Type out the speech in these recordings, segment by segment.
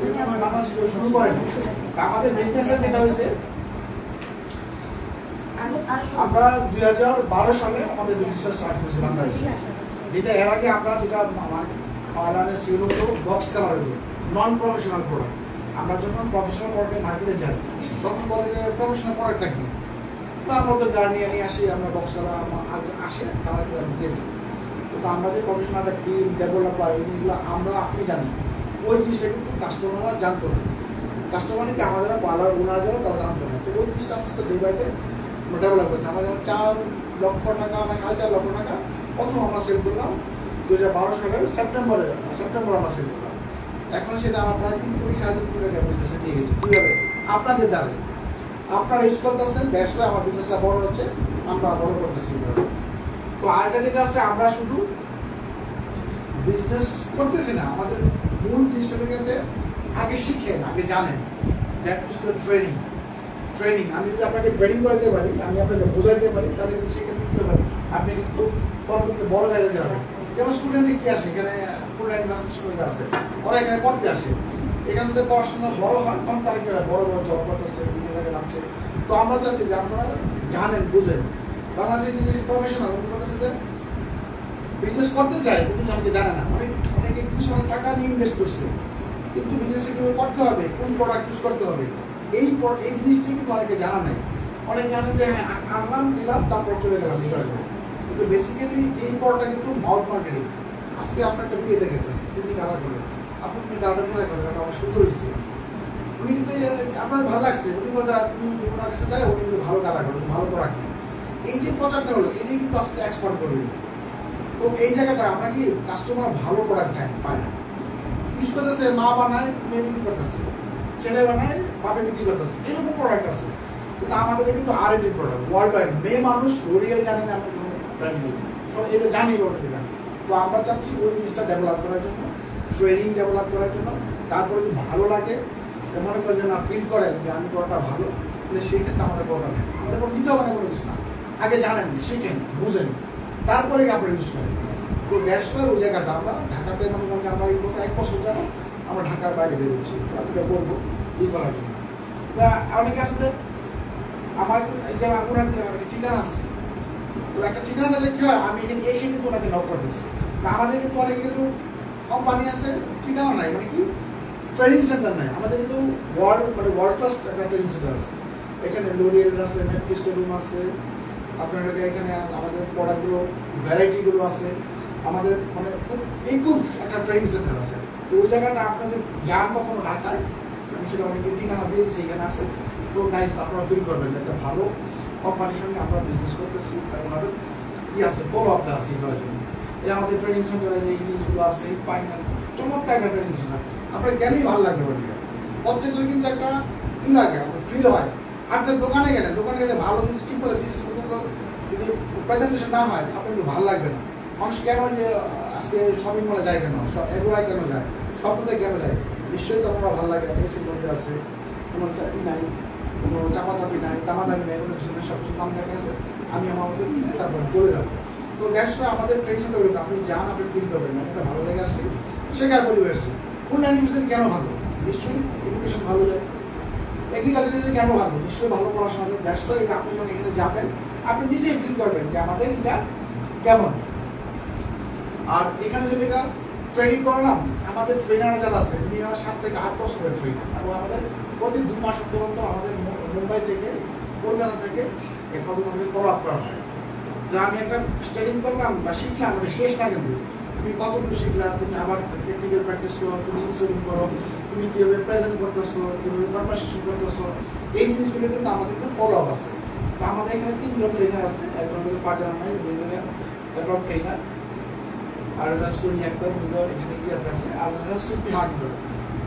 বাংলাদেশ শুরু করেনি। আমাদের বিজনেসের যেটা হয়েছে আমরা দুই হাজার বারো সালে আমাদের বিজনেসটা স্টার্ট করেছি বাংলাদেশে যেটা এর আগে আমরা যেটা পার্লারে সেল হতো বক্স কালার হতো নন প্রফেশনাল প্রোডাক্ট আমরা যখন প্রফেশনাল প্রোডাক্টে মার্কেটে যাই তখন বলে যে প্রফেশনাল প্রোডাক্টটা কি? তো আমরা তো গার্নিয়ে নিয়ে আসি আমরা বক্স কালার আগে আসে কালার দিয়ে দিই। কিন্তু আমরা যে প্রফেশনাল ক্রিম ডেভেলপার এইগুলো আমরা আপনি জানি ওই জিনিসটা কিন্তু কাস্টমাররা জানতো না। কাস্টমারকে আমাদের পার্লার ওনার যারা, তারা জানতো না। তো ওই জিনিসটা আস্তে আস্তে ডে বাই ডেভেলপ করছে। আমরা যেমন চার লক্ষ টাকা বা সাড়ে চার লক্ষ টাকা প্রথম আমরা সেল করলাম দু হাজার বারো সালের সেপ্টেম্বরে সেপ্টেম্বর আমরা সেল করলাম। এখন সেটা আমরা প্রায় তিন কোটি, সাড়ে তিন কোটি টাকা বিজনেসে নিয়ে গেছি। কীভাবে? আপনাদের দ্বারে। আপনারা ইউজ করতেছেন দেড়শো আমার বিজনেসটা বড় হচ্ছে। আমরা বড় করতেছি। তো আরেকটা যেটা আছে, আমরা শুধু বিজনেস করতেছি না, আমাদের মূল জিনিসটা হলো আগে শিখেন, আগে জানেন। That is the training training আমি যদি আপনাকে ট্রেনিং করাতে পারি, আমি আপনাকে বোঝাইতে পারি, তাহলে কিন্তু সেক্ষেত্রে কি হবে আপনি কিন্তু পরবর্তীতে বড় জায়গায় যেতে হবে যেমন স্টুডেন্ট কি আসে, এখানে ফুল ইউনিভার্সিটি স্টুডেন্ট আছে, ওরা এখানে পড়তে আসে। এখানে যদি পড়াশোনা বড় হয়, তখন তারা কি বড় বড় জব করতেছে, বিভিন্ন জায়গায় যাচ্ছে। তো আমরা চাচ্ছি যে আপনারা জানেন, বুঝেন। বাংলাদেশের যে প্রফেশনাল বলতেছে যে বিজনেস করতে চায়, কিন্তু আমাকে জানে না। অনেক অনেকে অনেক টাকা নিয়ে ইনভেস্ট করছে? কিন্তু বিজনেসে কীভাবে করতে হবে? কোন প্রোডাক্ট ইউজ করতে হবে? এই এই জিনিসটি কিন্তু অনেকে জানা নেই অনেক জানে যে হ্যাঁ আনলাম, দিলাম, তারপর চলে গেলাম কিন্তু বেসিক্যালি এই পড়াটা কিন্তু মাউথ মার্কেটিং আজকে আপনার একটা বিয়ে দেখেছেন তিনি কালার করে? আপনি তুমি কালারটা কোথায় করেন এটা আমার সুন্দর হয়েছে। উনি কিন্তু আপনার ভালো লাগছে। উনি কথা ওনার কাছে যায় উনি কিন্তু ভালো কালার করে, ভালো প্রোডাক্ট এই যে প্রচারটা হলো, এটাই কিন্তু আজকে এক্সপার্ট করবে। তো এই জায়গাটা আমরা কি কাস্টমার ভালো প্রোডাক্ট চাই? পায় না। ইউজ করতেছে, মা বানায়, মেয়ে বিক্রি করতেছে। ছেলে বানায়, বাপে বিক্রি করতেছে। এরকম প্রোডাক্ট আছে। কিন্তু আমাদের কিন্তু আর এটি প্রোডাক্ট ওয়ার্ল্ড ওয়াইড মেয়ে মানুষ লোরিয়াল জানে না আমরা কোনো ব্র্যান্ড নেই। এটা জানি ওটা জানি। তো আমরা চাচ্ছি ওই জিনিসটা ডেভেলপ করার জন্য ট্রেনিং ডেভেলপ করার জন্য। তারপরে যদি ভালো লাগে মনে করেন যে না ফিল করে যে আমি প্রোডাক্টটা ভালো, তাহলে সেই ক্ষেত্রে আমাদের প্রোডাক্ট আমাদের কোনো দিতে হবে না কোনো কিছু না। আগে জানেন শিখেন বুঝেন তারপরে আপনারা ইউজ করেন? তো দ্যাটস ওই জায়গাটা আমরা ঢাকাতে মনে আমরা এই এক বছর যাব আমরা ঢাকার বাইরে বেরোচ্ছি। আপনারা বলব ই করার জন্য। তা অনেকে যে আমার যে ওনার ঠিকানা আছে, তো একটা ঠিকানা দিলে কি হয়? আমি এখানে এসে কিন্তু ওনাকে নক করতেছি তা আমাদের কিন্তু অনেক কিন্তু কোম্পানি আছে, ঠিকানা নাই মানে কি? ট্রেনিং সেন্টার নাই। আমাদের কিন্তু ওয়ার্ল্ড মানে ওয়ার্ল্ড ক্লাস একটা ট্রেনিং সেন্টার আছে। এখানে লোরিয়েল আছে ম্যাট্রিক্স রুম আছে আপনার এখানে আমাদের প্রোডাক্টগুলো ভ্যারাইটিগুলো আছে। আমাদের মানে খুব একুল একটা ট্রেনিং সেন্টার আছে। তো ওই জায়গাটা আপনাদের যান কখনো ঢাকায়, আমি সেটা অনেক ঠিকানা দিয়েছি এখানে আছে। তো নাইস আপনারা ফিল করবেন একটা ভালো কোম্পানির সঙ্গে আমরা বিজনেস করতেছি আর ওনাদের ই আছে ফলো আপটা আছে এগুলোর জন্য এই আমাদের ট্রেনিং সেন্টারে যে জিনিসগুলো আছে ফাইনাল চমৎকার একটা ট্রেনিং সেন্টার আপনার গেলেই ভালো লাগবে ওদিকে প্রত্যেকের কিন্তু একটা ই লাগে ফিল হয়। আপনার দোকানে গেলে দোকানে গেলে ভালো জিনিস ঠিক করে করে যদি প্রেজেন্টেশন না হয়, আপনার কিন্তু ভালো লাগবে না। মানুষ কেন যে আজকে শপিং মলে যায় কেন? এগুলাই কেন যায়? সব কোথায় কেন যায়? নিশ্চয়ই তো আমরা ভালো লাগে এসির মধ্যে আছে, কোনো নাই, কোনো চাপাচাপি নাই, দামাদামি নাই, কোনো কিছু সব কিছু দাম লেখা আছে। আমি আমার মতো কিনে তারপর চলে যাব। তো দ্যাটস আমাদের ট্রেনিং সেন্টার আপনি যান, আপনি ফিল করবেন একটা ভালো লেগে আসছে শেখার পরিবেশ ফুল এডুকেশন কেন ভালো? নিশ্চয়ই এডুকেশন ভালো যাচ্ছে এগ্রিকালচার কেন ভালো? নিশ্চয়ই ভালো পড়াশোনা দ্যাটস ওয়াই আপনি যখন এখানে যাবেন আপনি নিজেই ফিল করবেন যে আমাদের এটা কেমন। আর এখানে যদি ট্রেনিং করলাম, আমাদের ট্রেনার যারা আছে আমার সাত থেকে আট বছরের ট্রেনার এবং আমাদের প্রতি দু মাস অন্তর আমাদের মুম্বাই থেকে, কলকাতা থেকে এই ফলো আপ করা হয়। যে আমি একটা ট্রেনিং করলাম বা শিখলাম ওটা শেষ না কিন্তু। তুমি কতটুকু শিখলাম তুমি আবার টেকনিক্যাল প্র্যাকটিস করো, তুমি ইনসুলিং করো, তুমি কীভাবে প্রেজেন্ট করতেছো, কীভাবে কনভারসেশন করতেছো, এই জিনিসগুলো কিন্তু আমাদের কিন্তু ফলো আপ আছে। আমাদের এখানে তিনজন ট্রেনার আছে। একজন হলো ফারজানা নাই একজন ট্রেনার আর একজন সুনি একদম এখানে কি আছে। আর একজন সিদ্ধি হান্ড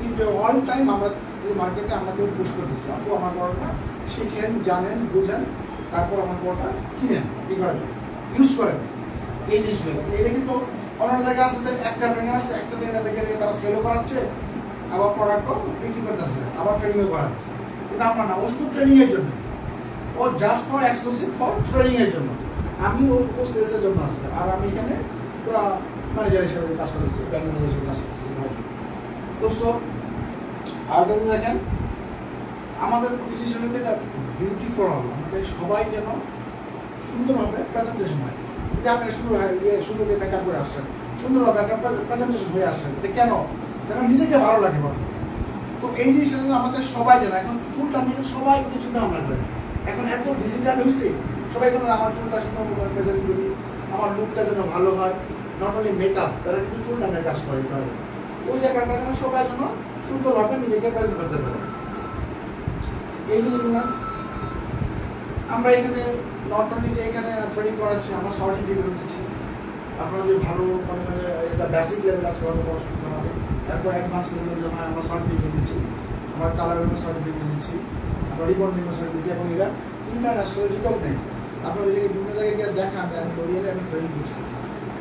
কিন্তু অল টাইম আমরা এই মার্কেটে আমাদের পুশ করতেছি। আপু আমার পড়াটা শিখেন, জানেন, বুঝেন, তারপর আমার পড়াটা কিনেন করেন? ইউজ করেন। এই জিনিসগুলো। এটা কিন্তু অন্য জায়গায় যে একটা ট্রেনার আছে, একটা ট্রেনার থেকে তারা সেলও করাচ্ছে, আবার প্রোডাক্টও বিক্রি করতেছে, আবার ট্রেনিংও করাচ্ছে কিন্তু আমরা না, ওষুধ ট্রেনিংয়ের জন্য। ও জাস্ট ফর এক্সক্লুসিভ ফর ট্রেনিংয়ের জন্য। আমি ও ও সেলসের জন্য আসছে। আর আমি এখানে পুরো ম্যানেজার হিসেবে কাজ করতেছি ব্যাংক ম্যানেজার হিসেবে কাজ করতেছি তো সো আর যদি দেখেন, আমাদের ডিসিশনকে বিউটিফুল হবে আমাদের সবাই যেন সুন্দরভাবে প্রেজেন্টেশন হয়। যে আপনি সুন্দর ইয়ে সুন্দর মেকআপ করে আসছেন, সুন্দরভাবে একটা প্রেজেন্টেশন হয়ে আসছেন এটা কেন? যেন নিজেকে ভালো লাগে বলো। তো এই জিনিসটা আমাদের সবাই যেন, এখন চুলটা নিয়ে সবাই চিন্তা ভাবনা করে এখন এত ডিজিটাল হয়েছে সবাই যেন আমার চুলটা সুন্দর মতো প্রেজেন্ট করি, আমার লুকটা যেন ভালো হয়। নট অনলি মেকআপ তারা কিন্তু চুল নামের কাজ করে করে ওই জায়গাটা যেন সবাই যেন সুন্দরভাবে নিজেকে প্রেজেন্ট করতে পারে। এই জিনিসগুলো আমরা এখানে নট অনলি যে এখানে ট্রেনিং করাচ্ছি, আমরা সার্টিফিকেট দিচ্ছি আপনারা যদি ভালো মানে এটা বেসিক লেভেল আছে হয়তো পড়াশোনা হবে। তারপর অ্যাডভান্স লেভেল যখন আমরা সার্টিফিকেট আমরা কালারের সার্টিফিকেট দিচ্ছি আমরা রিবন্ডিং সার্টিফিকেট এবং এটা ইন্টারন্যাশনাল রিকগনাইজ আপনারা যদি বিভিন্ন জায়গায় গিয়ে দেখান যে আমি লরিয়ালে আমি ট্রেনিং করছি।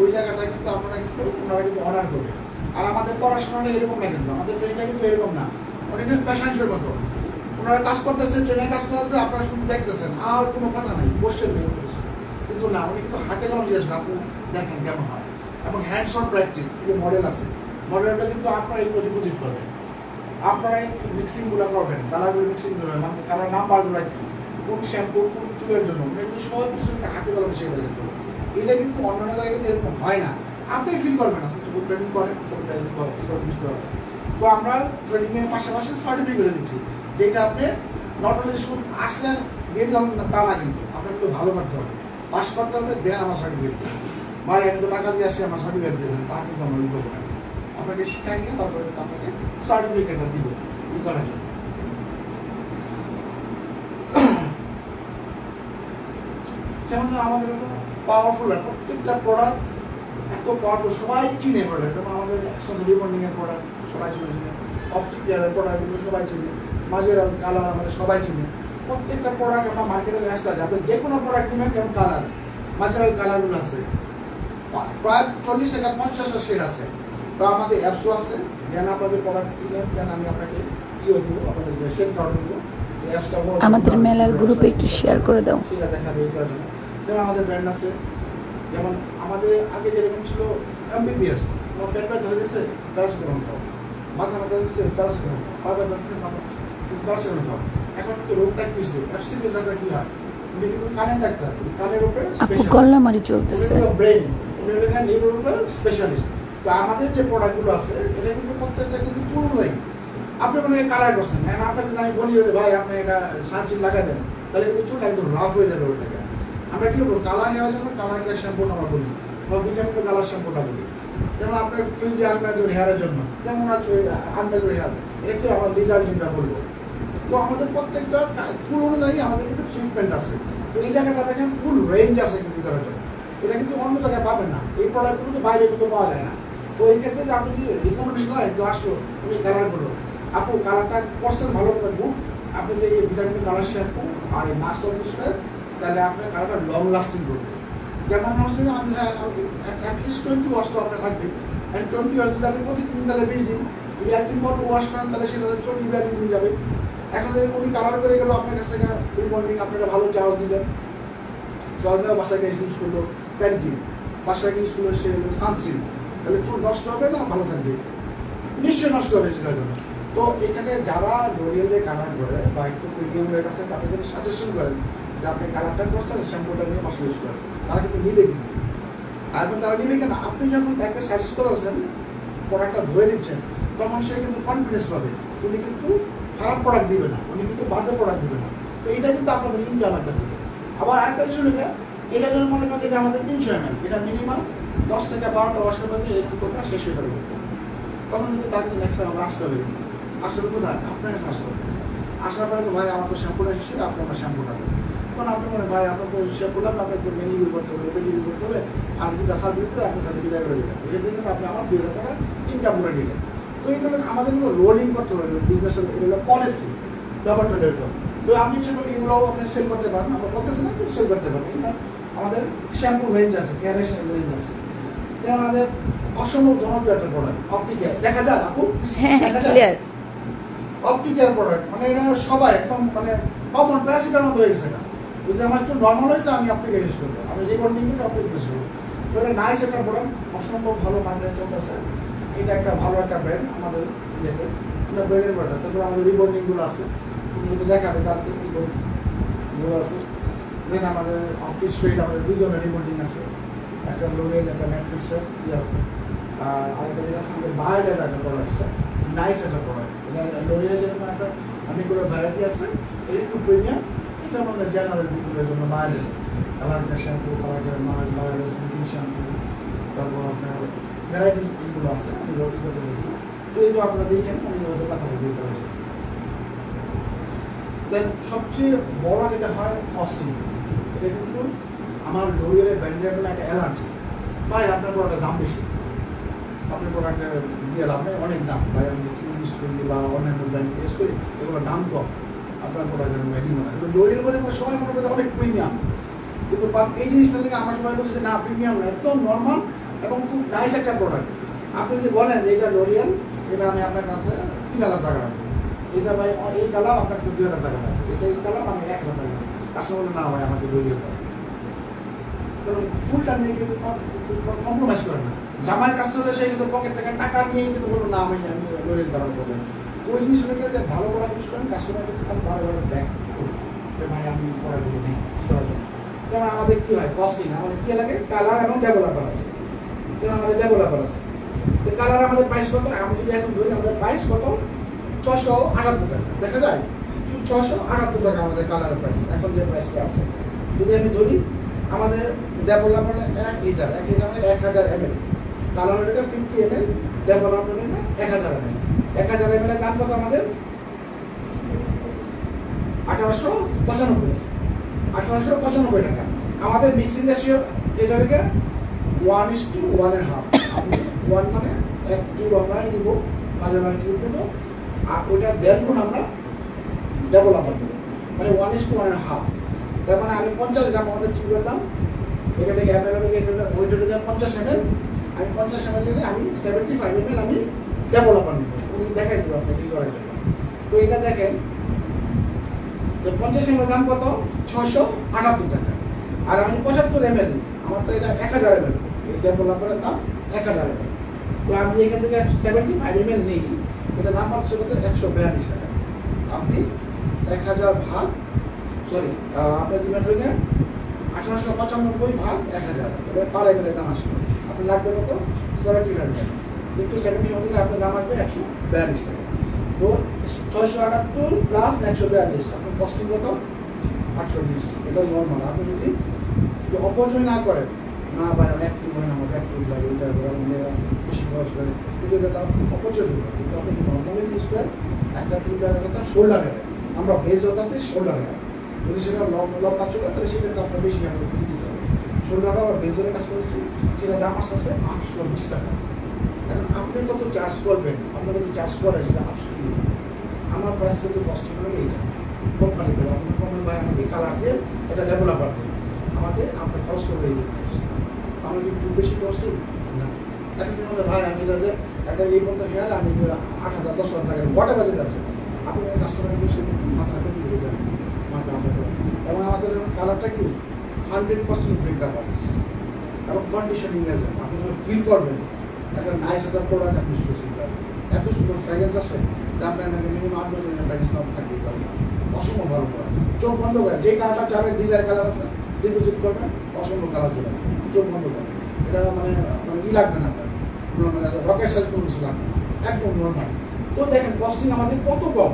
ওই জায়গাটা কিন্তু আপনারা কিন্তু ওনারা কিন্তু অর্ডার করবে। আর আমাদের পড়াশোনাটা এরকম না কিন্তু আমাদের ট্রেনিংটা কিন্তু এরকম না। ওটা কিন্তু ফ্যাশন শোর মতো। ওনারা কাজ করতেছে ট্রেনে কাজ করতেছে আপনারা শুধু দেখতেছেন আর কোনো কথা নাই নেই কিন্তু না উনি কিন্তু হাতে কলম জিজ্ঞেস করেন, আপু দেখেন কেমন হয়। এবং হ্যান্ডস অন প্র্যাকটিস যে মডেল আছে মডেলটা কিন্তু আপনারা এগুলো ডিপোজিট করবেন। আপনারা মিক্সিংগুলো করবেন কালারগুলো মিক্সিং করবেন মানে কালার নাম্বারগুলো কি কোন শ্যাম্পু কোন চুলের জন্য এগুলো সব কিছু একটা হাতে কলমে শিখে হবে। এটা কিন্তু অন্যান্য জায়গায় এরকম হয় না। আপনি ফিল করবেন না শুধু ট্রেনিং করেন করেন, বুঝতে পারবেন। তো আমরা ট্রেনিং এর পাশাপাশি সার্টিফিকেট দিচ্ছি যেটা আপনি নট অনলি শুধু আসলেন দিয়ে দিলাম তা না কিন্তু আপনাকে কিন্তু ভালো করতে হবে। পাস করতে হবে দেন আমার সার্টিফিকেট ভাই আমি তো টাকা দিয়ে আসে আমার সার্টিফিকেট দিয়ে দেন তা কিন্তু আমরা উঠবো না। আপনাকে শিখাই নিয়ে তারপরে আপনাকে সার্টিফিকেটটা দিব করার জন্য যেমন আমাদের পাওয়ারফুল প্রত্যেকটা প্রোডাক্ট এত পাওয়ারফুল সবাই চিনে প্রোডাক্ট যেমন আমাদের রিবন্ডিং এর প্রোডাক্ট সবাই চিনে সবাই চিনে মাঝের কালার আমাদের সবাই চিনে। প্রত্যেকটা প্রোডাক্ট আমরা মার্কেটে আসতে যে কোনো প্রোডাক্ট নেবেন, যেমন কালার মাঝের কালারগুলো আছে, প্রায় চল্লিশ থেকে পঞ্চাশটা শেড আছে। তো আমাদের অ্যাপসও আছে। দেন আপনাদের প্রোডাক্ট কিনেন দেন আমি আপনাকে ইয়ে দিব আপনাদের শেড কার্ড দিব। আমাদের মেলার গ্রুপে একটু শেয়ার করে দাও। সেটা দেখা দেবে যেমন আমাদের ব্র্যান্ড আছে। যেমন আমাদের আগে যেরকম ছিল এমবিবিএস তোমার পেট ব্যথা হয়ে গেছে প্যারাসিটামল খাও মাথা ব্যথা হয়েছে প্যারাসিটামল পা ব্যথা হচ্ছে মাথা প্যারাসিটামল খাও এখন কিন্তু রোগটা কি হচ্ছে অ্যাপসিড ডাক্তার কি হয়? উনি কিন্তু কানের ডাক্তার কানের উপরে আপু। গল্লামারি চলতেছে। ব্রেন উনি হলেন উপরে স্পেশালিস্ট তো আমাদের যে প্রোডাক্টগুলো আছে, এটা কিন্তু প্রত্যেকটা কিন্তু চুল নেই আপনি মনে কালার করছেন। হ্যাঁ আপনাকে আমি বলি ভাই, আপনি এটা সানসিল লাগা দেন। তাহলে কিন্তু চুল একদম রাফ হয়ে যাবে ওটাকে। আমরা কি বলব কালার নেওয়ার জন্য কালার কেয়ার শ্যাম্পু আমরা বলি, বা ভিটামিন কালার শ্যাম্পুটা বলি। যেমন আপনার ফ্রিজে যে হেয়ারের জন্য, যেমন আনবেন হেয়ার এটা আমরা লিজার যেটা বলব। তো আমাদের প্রত্যেকটা চুল অনুযায়ী আমাদের কিন্তু ট্রিটমেন্ট আছে। তো এই জায়গাটা দেখেন ফুল রেঞ্জ আছে কিন্তু জন্য এটা কিন্তু অন্য জায়গায় পাবেন না। এই প্রোডাক্টগুলো তো বাইরে কিন্তু পাওয়া যায় না। এই ক্ষেত্রে যে আপনি যদি রিকমেন্ডেশন করেন, কেউ আসলো উনি কালার করল আপু কালারটা করছেন ভালো বুক, আপনি যে এই ভিটামিন কালার শ্যাম্পু আর এই মাস্টার ইউজ তাহলে আপনার কালারটা লং লাস্টিং করবে। যেমন হচ্ছে যে আপনি অ্যাটলিস্ট টোয়েন্টি ওয়াশ তো আপনার লাগবে। অ্যান্ড টোয়েন্টি ওয়াশ যদি আপনি প্রতিদিন তাহলে বিশ দিন, যদি একদিন পর ওয়াশ করেন, তাহলে সেটা চল্লিশ বিয়াল্লিশ দিন যাবে। এখন যদি উনি কালার করে গেল, আপনার কাছ থেকে রিবন্ডিং আপনারা ভালো চার্জ দিবেন। চার্জ নেওয়া বাসায় গিয়ে ইউজ করল প্যান্টিন বাসায় ইউজ করল সে সানসিল তাহলে চুল নষ্ট হবে না? ভালো থাকবে। নিশ্চয়ই নষ্ট হবে সেটার জন্য। তো এখানে যারা লোরিয়ালে কালার করে বা একটু প্রিমিয়াম প্রিমিয়ামের কাছে তাদের সাজেশন করেন যে আপনি কালারটা করছেন শ্যাম্পুটা নিয়ে বাসা ইউজ করেন। তারা কিন্তু নিবে কিন্তু। আর তারা নিবে কেন? আপনি যখন তাকে সাজেস্ট করেছেন প্রোডাক্টটা ধরে দিচ্ছেন, তখন সে কিন্তু কনফিডেন্স পাবে। উনি কিন্তু খারাপ প্রোডাক্ট দিবে না। উনি কিন্তু বাজে প্রোডাক্ট দিবে না। তো এটা কিন্তু আপনাদের ইনকাম একটা দিবে। আবার আরেকটা কিছু এটা যদি মনে করেন এটা আমাদের তিনশো এম এটা মিনিমাম দশ থেকে বারোটা বছরের মধ্যে এই দুটোটা শেষ হয়ে যাবে। তখন কিন্তু তার তাকে নেক্সট আমরা আসতে হবে। আসলে কোথায়? আপনার কাছে আসতে হবে। আসার পরে তো ভাই আমার তো শ্যাম্পুটা এসেছে আপনি আমার শ্যাম্পুটা দেন তখন আপনি বলেন, ভাই, আপনার তো শ্যাম্পুটা আপনাকে তো মেনু করতে হবে মেনু করতে হবে। আর দুটা সার্ভিস দিতে আপনি তাকে বিদায় করে দেবেন। এটা দিলে আপনি আমার দুই হাজার টাকা ইনকাম করে নিলেন তো এইগুলো আমাদেরগুলো রোলিং করতে হবে বিজনেসের এগুলো পলিসি ব্যাপারটা এরকম। তো আপনি ইচ্ছে এগুলোও আপনি সেল করতে পারেন। আমরা করতেছি না সেল করতে পারেন। আমাদের শ্যাম্পু রেঞ্জ আছে কেয়ারের রেঞ্জ আছে। আমাদের অসম্ভব জনপ্রিয় একটা প্রোডাক্ট অপটিক্যার দেখা যায় আপু। হ্যাঁ দেখা যায়? প্রোডাক্ট মানে এটা সবাই একদম মানে কমন প্যারাসিটার মতো হয়ে গেছে এটা। যদি আমার চুল নর্মাল হয়েছে আমি আপনাকে ইউজ করব। আমি রিবন্ডিং থেকে আপনি ইউজ করব। তো এটা নাইস একটা প্রোডাক্ট অসম্ভব ভালো মার্কেটে চলতেছে। এটা একটা ভালো একটা ব্র্যান্ড আমাদের ইয়েতে এটা ব্র্যান্ডের ব্র্যান্ড তারপর আমাদের রিবন্ডিংগুলো আছে। এগুলো দেখাবে কালকে রিবন্ডিংগুলো আছে। দেন আমাদের অফিস সুইট আমাদের দুজনের রিবন্ডিং আছে। একটা লোরেল একটা ম্যাট্রিক্সের ইয়ে আছে। আর আরেকটা যেটা আছে, আমাদের বায়োডাটা একটা প্রোডাক্ট আছে। নাইস একটা প্রোডাক্ট এটা লোরেলের যেরকম একটা অনেকগুলো ভ্যারাইটি আছে, এটা একটু প্রিমিয়াম এটা আমাদের জেনারেল পিপুলের জন্য বায়োডাল কালারটা শ্যাম্পু কালারটা মাল বায়োডাল স্লিপিং শ্যাম্পু তারপর আপনার ভ্যারাইটি যেগুলো আছে, আমি ওগুলো করতে দিয়েছি তো এই যে আপনারা দেখেন, আমি ওদের কথা বলতে পারি দেন সবচেয়ে বড় যেটা হয় কস্টিং এটা কিন্তু আমার লোরিয়ালের ব্র্যান্ডের জন্য একটা অ্যালার্জি ভাই, আপনার প্রোডাক্টের দাম বেশি। আপনার প্রোডাক্টের দিয়ে লাভ নেই, অনেক দাম। ভাই, আমি যে ইউজ করি বা অন্যান্য ব্র্যান্ড ইউজ করি, এগুলোর দাম কম। আপনার প্রোডাক্টের মেডিং হয় কিন্তু লোরিয়াল বলে সবাই মনে করে অনেক প্রিমিয়াম কিন্তু এই জিনিসটা থেকে আমার সবাই বলছে যে না প্রিমিয়াম না একদম নর্মাল এবং খুব নাইস একটা প্রোডাক্ট আপনি যদি বলেন এটা লোরিয়াল এটা আমি আপনার কাছে তিন হাজার টাকা রাখব। এটা ভাই, এই কালার আপনার কাছে দুই হাজার টাকা রাখব। এটা এই কালার আমি এক হাজার টাকা কাস্টমার বলে, না ভাই, আমাকে কারণ চুলটা নিয়ে কিন্তু কম্প্রোমাইজ করে না। জামার কাস্টমার সে কিন্তু পকেট থেকে টাকা নিয়ে কিন্তু বলব না, আমি আমি লোরিয়াল ব্যবহার করব ওই জিনিসগুলোকে যে ভালো প্রোডাক্ট ইউজ করেন কাস্টমার কিন্তু খালি ভালো ভালো ব্যাক যে, ভাই, আমি প্রোডাক্টগুলো নেই, করার যেমন আমাদের কি হয়? কস্টিং আমাদের কি লাগে? কালার এবং ডেভেলপার আছে। যেমন আমাদের ডেভেলপার আছে? তো কালার আমাদের প্রাইস কত? আমি যদি এখন ধরি, আমাদের প্রাইস কত? ছশো আটাত্তর টাকা। দেখা যায়? ছশো আটাত্তর টাকা আমাদের কালারের প্রাইস এখন যে প্রাইসটা আছে। যদি আমি ধরি আমাদের ডেভেলপার এক লিটার এক লিটার মানে এক হাজার এম এল হলে ফিফটি এম এল ডেভেলপার হলে এক হাজার এম এক হাজার এম এল এর দাম কত আমাদের? আঠারোশো পঁচানব্বই। আঠারোশো পঁচানব্বই টাকা। আমাদের মিক্সিং রেশিও যেটা থেকে one is to one and half one মানে এক কিউব আমরা নিব মাঝে মাঝে কিউব নেব। আর ওইটা দেড় গুণ আমরা ডেভেলপার নেব। মানে one is to one and half তার মানে আমি পঞ্চাশ গ্রাম আমাদের কিউবের দাম এখান থেকে এম এল থেকে পঞ্চাশ এম এল। আমি পঞ্চাশ এম এল আমি সেভেন্টি ফাইভ এম এল আমি ডেভেলপার নেব। উনি দেখাই দেবো আপনি কী করার জন্য। তো এটা দেখেন, তো পঞ্চাশ এম দাম কত? ছশো আটাত্তর টাকা। আর আমি পঁচাত্তর এম এল, আমার তো এটা এক হাজার এম এল। এই ডেভেলপারের দাম এক হাজার এম এল। তো আমি এখান থেকে সেভেন্টি ফাইভ এম এল নিই। এটা দাম পাচ্ছে কত? একশো বিয়াল্লিশ টাকা। আপনি এক হাজার ভাগ সরি আপনার দিবেন হয়ে আঠারোশো পঁচানব্বই ভাগ এক হাজার। এটা পার এক হাজার দাম আসবে। আপনি লাগবে কত? সেভেন্টি ফাইভ টাকা। কিন্তু সেভেন্টি ফাইভ দিলে আপনার দাম আসবে একশো বিয়াল্লিশ টাকা। তো ছয়শো আটাত্তর প্লাস একশো বিয়াল্লিশ, আপনার কস্টিং কত? আটশো বিশ এটা নর্মাল আপনি যদি অপচয় না করেন, না ভাই আমি একটু হয় না আমাকে একটু লাগে, এটা আমাদের বেশি খরচ করে। কিন্তু এটা তার অপচয় করবে কিন্তু আপনি নর্মালি ইউজ করেন? একটা টিউবের কথা শোল্ডারে আমরা ভেজ হতাতে শোল্ডারে যদি সেটা লং লম্বা চলে তাহলে সেক্ষেত্রে আপনার বেশি টাকা দিতে হবে। শোল্ডারটা আবার ভেজরে কাজ করেছি সেটা দাম আসতে আসছে আটশো বিশ টাকা। কারণ আপনি কত চার্জ করবেন? আপনার কত চার্জ করেন সেটা আপস্টু আমার প্রাইস কিন্তু কস্টিং হলো এইটা। কোম্পানি করে আপনি কোম্পানি ভাই আমাকে কালার দিয়ে এটা ডেভেলপার দিন। আমাকে আপনার খরচ করবে এই আমার কি খুব বেশি কস্টিং না। এখন কি বলে, ভাই, আমি এটা একটা এই পর্যন্ত হেয়ার আমি আট হাজার, দশ হাজার টাকা ওয়াটার বাজেট আছে। আপনি কাস্টমার বেশি মাথা পেতে দিয়ে দেন। মাথা আমাদের এবং আমাদের কালারটা কি? হান্ড্রেড পার্সেন্ট ব্রেকআপ এবং কন্ডিশনিং এর আপনি যখন ফিল করবেন, একটা নাইস একটা প্রোডাক্ট আপনি করছেন এত সুন্দর ফ্র্যাগেন্স আসে যে আপনার নাকি মিনিমাম আট দশ দিনের প্যাকেজ নাম থাকতে পারে। অসম্ভব ভালো প্রোডাক্ট চোখ বন্ধ করে, যে কালারটা চাবেন ডিজাইন কালার আছে ডিপোজিট করবেন, অসম্ভব কালার জন্য চোখ বন্ধ করে। এটা মানে মানে ই লাগবে না আপনার। মানে রকেট সাইজ কোনো কিছু লাগবে একদম নর্মাল তো দেখেন কস্টিং আমাদের কত কম?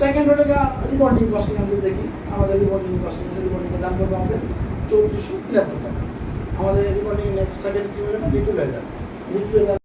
সেকেন্ড হলো রিবন্ডিং কস্টিং আমি দেখি। আমাদের রিবন্ডিং কস্টিং রিবন্ডিংয়ের দাম কত আমাদের চৌত্রিশশো তিয়াত্তর টাকা। আমাদের রিবন্ডিং সেকেন্ড কি হলো না লিটু লেদার লিটু লেজার